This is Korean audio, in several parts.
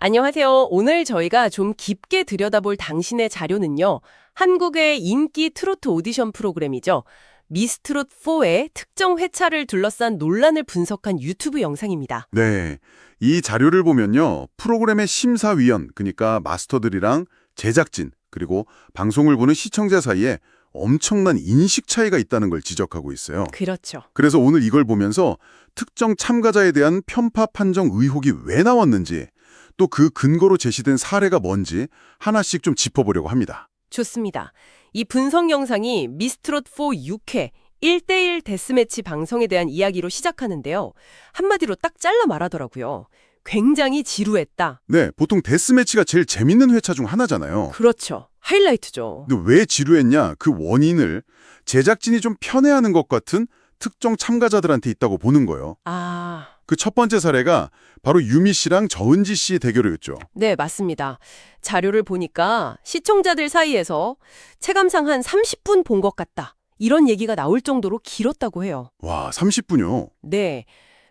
안녕하세요. 오늘 저희가 좀 깊게 들여다볼 당신의 자료는요. 한국의 인기 트로트 오디션 프로그램이죠. 미스트롯4의 특정 회차를 둘러싼 논란을 분석한 유튜브 영상입니다. 네. 이 자료를 보면요. 프로그램의 심사위원, 그러니까 마스터들이랑 제작진, 그리고 방송을 보는 시청자 사이에 엄청난 인식 차이가 있다는 걸 지적하고 있어요. 그렇죠. 그래서 오늘 이걸 보면서 특정 참가자에 대한 편파 판정 의혹이 왜 나왔는지, 또 그 근거로 제시된 사례가 뭔지 하나씩 좀 짚어보려고 합니다. 좋습니다. 이 분석 영상이 미스트롯 4 6회 1대1 데스매치 방송에 대한 이야기로 시작하는데요. 한마디로 딱 잘라 말하더라고요. 굉장히 지루했다. 네, 보통 데스매치가 제일 재밌는 회차 중 하나잖아요. 그렇죠. 하이라이트죠. 근데 왜 지루했냐? 그 원인을 제작진이 좀 편애하는 것 같은 특정 참가자들한테 있다고 보는 거예요. 아, 그 첫 번째 사례가 바로 유미 씨랑 저은지 씨의 대결이었죠. 네, 맞습니다. 자료를 보니까 시청자들 사이에서 체감상 한 30분 본 것 같다. 이런 얘기가 나올 정도로 길었다고 해요. 와, 30분요. 네.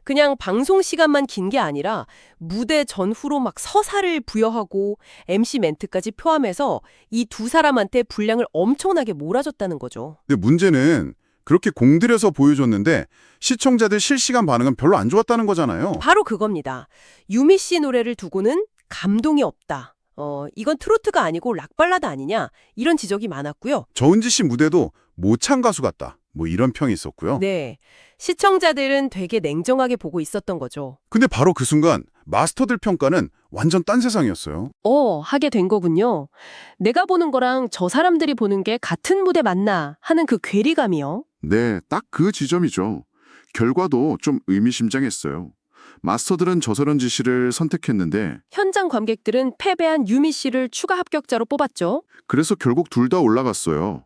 그냥 방송 시간만 긴 게 아니라 무대 전후로 막 서사를 부여하고 MC 멘트까지 포함해서 이 두 사람한테 분량을 엄청나게 몰아줬다는 거죠. 근데 문제는 그렇게 공들여서 보여줬는데 시청자들 실시간 반응은 별로 안 좋았다는 거잖아요. 바로 그겁니다. 유미 씨 노래를 두고는 감동이 없다. 어, 이건 트로트가 아니고 락발라드 아니냐? 이런 지적이 많았고요. 저은지 씨 무대도 모창 가수 같다. 뭐 이런 평이 있었고요. 네. 시청자들은 되게 냉정하게 보고 있었던 거죠. 근데 바로 그 순간 마스터들 평가는 완전 딴 세상이었어요. 어, 하게 된 거군요. 내가 보는 거랑 저 사람들이 보는 게 같은 무대 맞나 하는 그 괴리감이요. 네, 딱 그 지점이죠. 결과도 좀 의미심장했어요. 마스터들은 저서런지 씨를 선택했는데 현장 관객들은 패배한 유미 씨를 추가 합격자로 뽑았죠. 그래서 결국 둘 다 올라갔어요.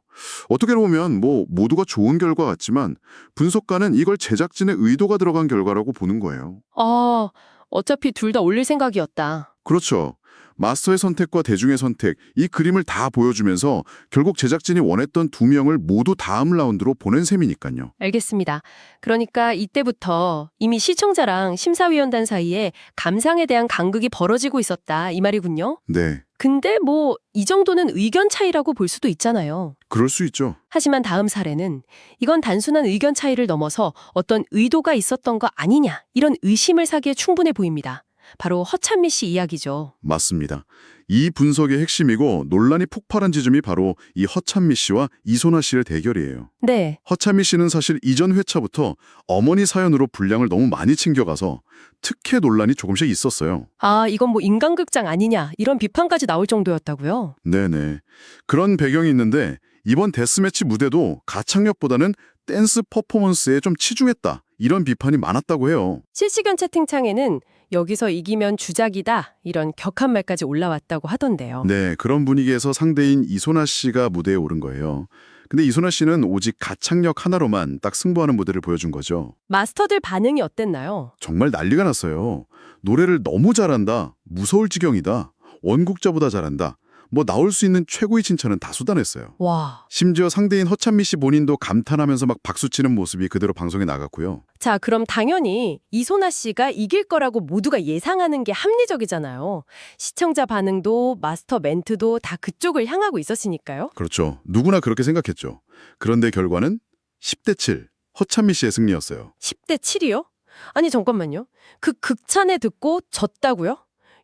어떻게 보면 뭐 모두가 좋은 결과 같지만 분석가는 이걸 제작진의 의도가 들어간 결과라고 보는 거예요. 아, 어차피 둘 다 올릴 생각이었다. 그렇죠. 마스터의 선택과 대중의 선택, 이 그림을 다 보여주면서 결국 제작진이 원했던 두 명을 모두 다음 라운드로 보낸 셈이니까요. 알겠습니다. 그러니까 이때부터 이미 시청자랑 심사위원단 사이에 감상에 대한 간극이 벌어지고 있었다 이 말이군요. 네, 근데 뭐 이 정도는 의견 차이라고 볼 수도 있잖아요. 그럴 수 있죠. 하지만 다음 사례는 이건 단순한 의견 차이를 넘어서 어떤 의도가 있었던 거 아니냐 이런 의심을 사기에 충분해 보입니다. 바로 허찬미 씨 이야기죠. 맞습니다. 이 분석의 핵심이고 논란이 폭발한 지점이 바로 이 허찬미 씨와 이소나 씨의 대결이에요. 네, 허찬미 씨는 사실 이전 회차부터 어머니 사연으로 분량을 너무 많이 챙겨가서 특혜 논란이 조금씩 있었어요. 아 이건 뭐 인간극장 아니냐 이런 비판까지 나올 정도였다고요. 네네. 그런 배경이 있는데 이번 데스매치 무대도 가창력보다는 댄스 퍼포먼스에 좀 치중했다. 이런 비판이 많았다고 해요. 실시간 채팅창에는 여기서 이기면 주작이다 이런 격한 말까지 올라왔다고 하던데요. 네, 그런 분위기에서 상대인 이소나 씨가 무대에 오른 거예요. 근데 이소나 씨는 오직 가창력 하나로만 딱 승부하는 무대를 보여준 거죠. 마스터들 반응이 어땠나요? 정말 난리가 났어요. 노래를 너무 잘한다. 무서울 지경이다. 원곡자보다 잘한다. 뭐 나올 수 있는 최고의 칭찬은 다 쏟아냈어요. 와. 심지어 상대인 허찬미 씨 본인도 감탄하면서 막 박수치는 모습이 그대로 방송에 나갔고요. 자, 그럼 당연히 이소나 씨가 이길 거라고 모두가 예상하는 게 합리적이잖아요. 시청자 반응도 마스터 멘트도 다 그쪽을 향하고 있었으니까요. 그렇죠. 누구나 그렇게 생각했죠. 그런데 결과는 10대 7. 허찬미 씨의 승리였어요. 10대 7이요? 아니, 잠깐만요. 그 극찬에 듣고 졌다고요?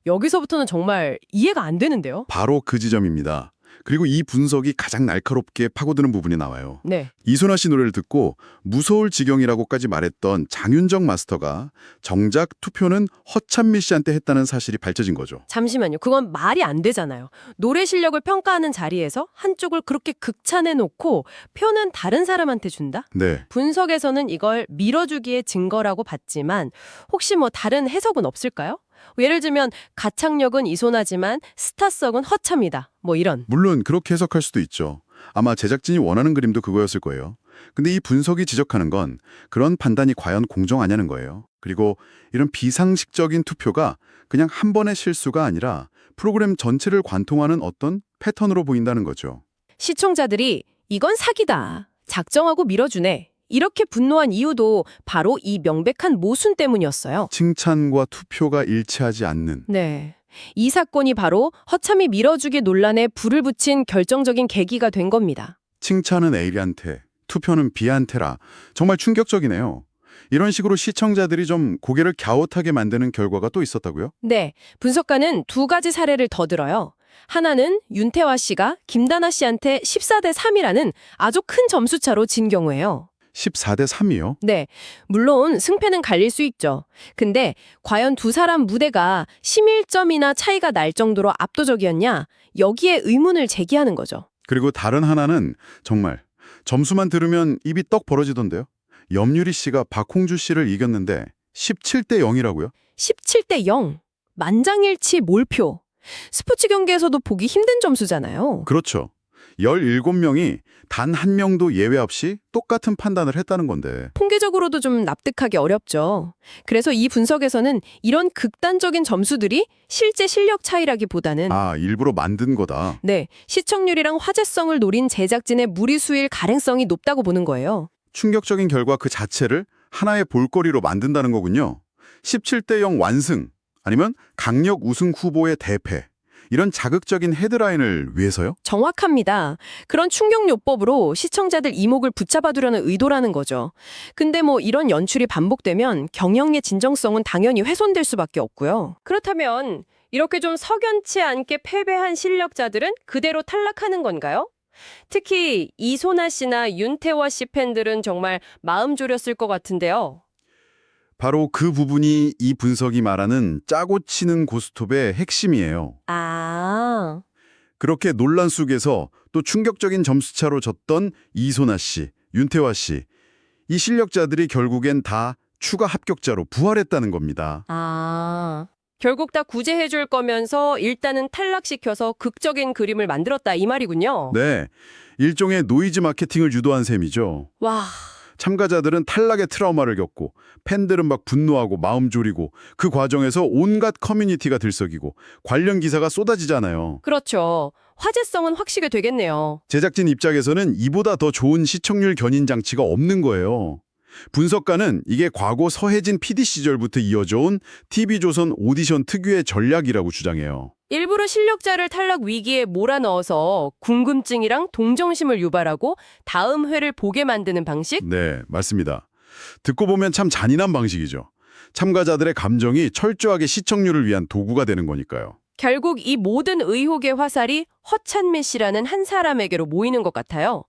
여기서부터는 정말 이해가 안 되는데요. 바로 그 지점입니다. 그리고 이 분석이 가장 날카롭게 파고드는 부분이 나와요. 네. 이소나 씨 노래를 듣고 무서울 지경이라고까지 말했던 장윤정 마스터가 정작 투표는 허찬미 씨한테 했다는 사실이 밝혀진 거죠. 잠시만요. 그건 말이 안 되잖아요. 노래 실력을 평가하는 자리에서 한쪽을 그렇게 극찬해 놓고 표는 다른 사람한테 준다? 네. 분석에서는 이걸 밀어주기의 증거라고 봤지만 혹시 뭐 다른 해석은 없을까요? 예를 들면 가창력은 이소나지만 스타성은 허참이다. 뭐 이런. 물론 그렇게 해석할 수도 있죠. 아마 제작진이 원하는 그림도 그거였을 거예요. 근데 이 분석이 지적하는 건 그런 판단이 과연 공정하냐는 거예요. 그리고 이런 비상식적인 투표가 그냥 한 번의 실수가 아니라 프로그램 전체를 관통하는 어떤 패턴으로 보인다는 거죠. 시청자들이 이건 사기다. 작정하고 밀어주네. 이렇게 분노한 이유도 바로 이 명백한 모순 때문이었어요. 칭찬과 투표가 일치하지 않는 네. 이 사건이 바로 허참이 밀어주기 논란에 불을 붙인 결정적인 계기가 된 겁니다. 칭찬은 A한테, 투표는 B한테라. 정말 충격적이네요. 이런 식으로 시청자들이 좀 고개를 갸웃하게 만드는 결과가 또 있었다고요? 네, 분석가는 두 가지 사례를 더 들어요. 하나는 윤태화 씨가 김다나 씨한테 14대 3이라는 아주 큰 점수차로 진 경우예요. 14대 3이요? 네, 물론 승패는 갈릴 수 있죠. 근데 과연 두 사람 무대가 11점이나 차이가 날 정도로 압도적이었냐? 여기에 의문을 제기하는 거죠. 그리고 다른 하나는 정말 점수만 들으면 입이 떡 벌어지던데요. 염유리 씨가 박홍주 씨를 이겼는데 17대 0이라고요? 17대 0. 만장일치 몰표. 스포츠 경기에서도 보기 힘든 점수잖아요. 그렇죠. 17명이 단 한 명도 예외 없이 똑같은 판단을 했다는 건데. 통계적으로도 좀 납득하기 어렵죠. 그래서 이 분석에서는 이런 극단적인 점수들이 실제 실력 차이라기보다는 아, 일부러 만든 거다. 네, 시청률이랑 화제성을 노린 제작진의 무리수일 가능성이 높다고 보는 거예요. 충격적인 결과 그 자체를 하나의 볼거리로 만든다는 거군요. 17대 0 완승 아니면 강력 우승 후보의 대패. 이런 자극적인 헤드라인을 위해서요? 정확합니다. 그런 충격요법으로 시청자들 이목을 붙잡아두려는 의도라는 거죠. 근데 뭐 이런 연출이 반복되면 경영의 진정성은 당연히 훼손될 수밖에 없고요. 그렇다면 이렇게 좀 석연치 않게 패배한 실력자들은 그대로 탈락하는 건가요? 특히 이소나 씨나 윤태화 씨 팬들은 정말 마음 졸였을 것 같은데요. 바로 그 부분이 이 분석이 말하는 짜고 치는 고스톱의 핵심이에요. 아, 그렇게 논란 속에서 또 충격적인 점수차로 졌던 이소나 씨, 윤태화 씨. 이 실력자들이 결국엔 다 추가 합격자로 부활했다는 겁니다. 아. 결국 다 구제해 줄 거면서 일단은 탈락시켜서 극적인 그림을 만들었다 이 말이군요. 네, 일종의 노이즈 마케팅을 유도한 셈이죠. 와, 참가자들은 탈락의 트라우마를 겪고 팬들은 막 분노하고 마음 졸이고 그 과정에서 온갖 커뮤니티가 들썩이고 관련 기사가 쏟아지잖아요. 그렇죠. 화제성은 확실히 되겠네요. 제작진 입장에서는 이보다 더 좋은 시청률 견인 장치가 없는 거예요. 분석가는 이게 과거 서혜진 PD 시절부터 이어져 온 TV조선 오디션 특유의 전략이라고 주장해요. 일부러 실력자를 탈락 위기에 몰아넣어서 궁금증이랑 동정심을 유발하고 다음 회를 보게 만드는 방식? 네, 맞습니다. 듣고 보면 참 잔인한 방식이죠. 참가자들의 감정이 철저하게 시청률을 위한 도구가 되는 거니까요. 결국 이 모든 의혹의 화살이 허찬미 씨라는 한 사람에게로 모이는 것 같아요.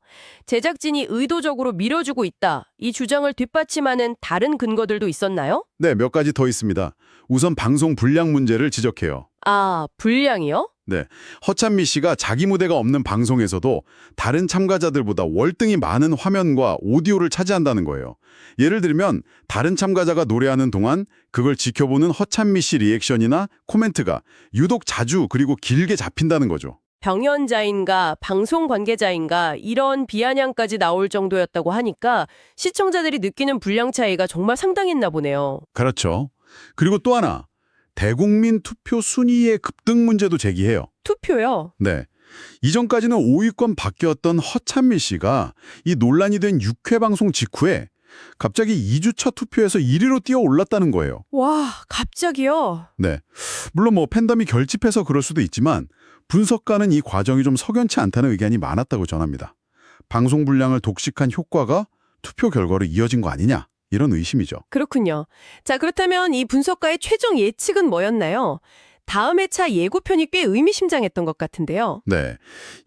제작진이 의도적으로 밀어주고 있다. 이 주장을 뒷받침하는 다른 근거들도 있었나요? 네, 몇 가지 더 있습니다. 우선 방송 분량 문제를 지적해요. 아, 분량이요? 네, 허찬미 씨가 자기 무대가 없는 방송에서도 다른 참가자들보다 월등히 많은 화면과 오디오를 차지한다는 거예요. 예를 들면 다른 참가자가 노래하는 동안 그걸 지켜보는 허찬미 씨 리액션이나 코멘트가 유독 자주 그리고 길게 잡힌다는 거죠. 병연자인가 방송 관계자인가 이런 비아냥까지 나올 정도였다고 하니까 시청자들이 느끼는 분량 차이가 정말 상당했나 보네요. 그렇죠. 그리고 또 하나, 대국민 투표 순위의 급등 문제도 제기해요. 투표요? 네. 이전까지는 5위권 바뀌었던 허찬미 씨가 이 논란이 된 6회 방송 직후에 갑자기 2주차 투표에서 1위로 뛰어 올랐다는 거예요. 와, 갑자기요? 네. 물론 뭐 팬덤이 결집해서 그럴 수도 있지만 분석가는 이 과정이 좀 석연치 않다는 의견이 많았다고 전합니다. 방송 분량을 독식한 효과가 투표 결과로 이어진 거 아니냐 이런 의심이죠. 그렇군요. 자, 그렇다면 이 분석가의 최종 예측은 뭐였나요? 다음 회차 예고편이 꽤 의미심장했던 것 같은데요. 네.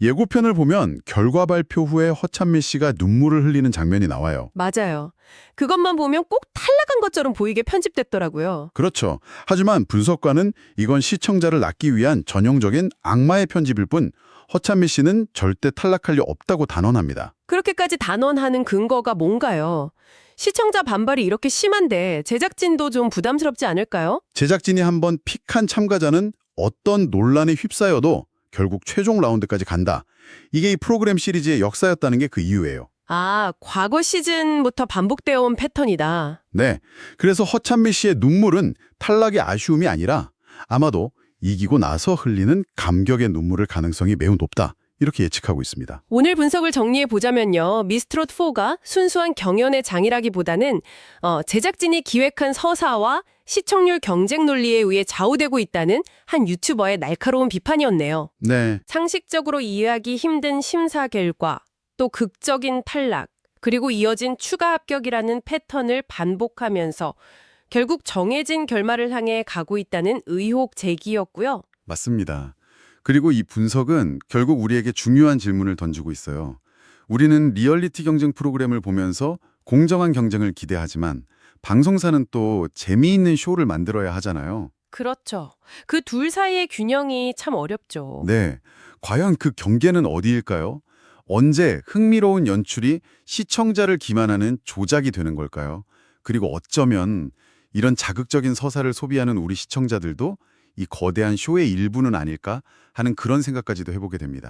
예고편을 보면 결과 발표 후에 허찬미 씨가 눈물을 흘리는 장면이 나와요. 맞아요. 그것만 보면 꼭 탈락한 것처럼 보이게 편집됐더라고요. 그렇죠. 하지만 분석가는 이건 시청자를 낳기 위한 전형적인 악마의 편집일 뿐 허찬미 씨는 절대 탈락할 리 없다고 단언합니다. 그렇게까지 단언하는 근거가 뭔가요? 시청자 반발이 이렇게 심한데 제작진도 좀 부담스럽지 않을까요? 제작진이 한번 픽한 참가자는 어떤 논란에 휩싸여도 결국 최종 라운드까지 간다. 이게 이 프로그램 시리즈의 역사였다는 게 그 이유예요. 아, 과거 시즌부터 반복되어 온 패턴이다. 네. 그래서 허찬미 씨의 눈물은 탈락의 아쉬움이 아니라 아마도 이기고 나서 흘리는 감격의 눈물일 가능성이 매우 높다. 이렇게 예측하고 있습니다. 오늘 분석을 정리해 보자면요. 미스트롯 4가 순수한 경연의 장이라기보다는 어, 제작진이 기획한 서사와 시청률 경쟁 논리에 의해 좌우되고 있다는 한 유튜버의 날카로운 비판이었네요. 네, 상식적으로 이해하기 힘든 심사 결과, 또 극적인 탈락, 그리고 이어진 추가 합격이라는 패턴을 반복하면서 결국 정해진 결말을 향해 가고 있다는 의혹 제기였고요. 맞습니다. 그리고 이 분석은 결국 우리에게 중요한 질문을 던지고 있어요. 우리는 리얼리티 경쟁 프로그램을 보면서 공정한 경쟁을 기대하지만 방송사는 또 재미있는 쇼를 만들어야 하잖아요. 그렇죠. 그 둘 사이의 균형이 참 어렵죠. 네. 과연 그 경계는 어디일까요? 언제 흥미로운 연출이 시청자를 기만하는 조작이 되는 걸까요? 그리고 어쩌면 이런 자극적인 서사를 소비하는 우리 시청자들도 이 거대한 쇼의 일부는 아닐까 하는 그런 생각까지도 해보게 됩니다.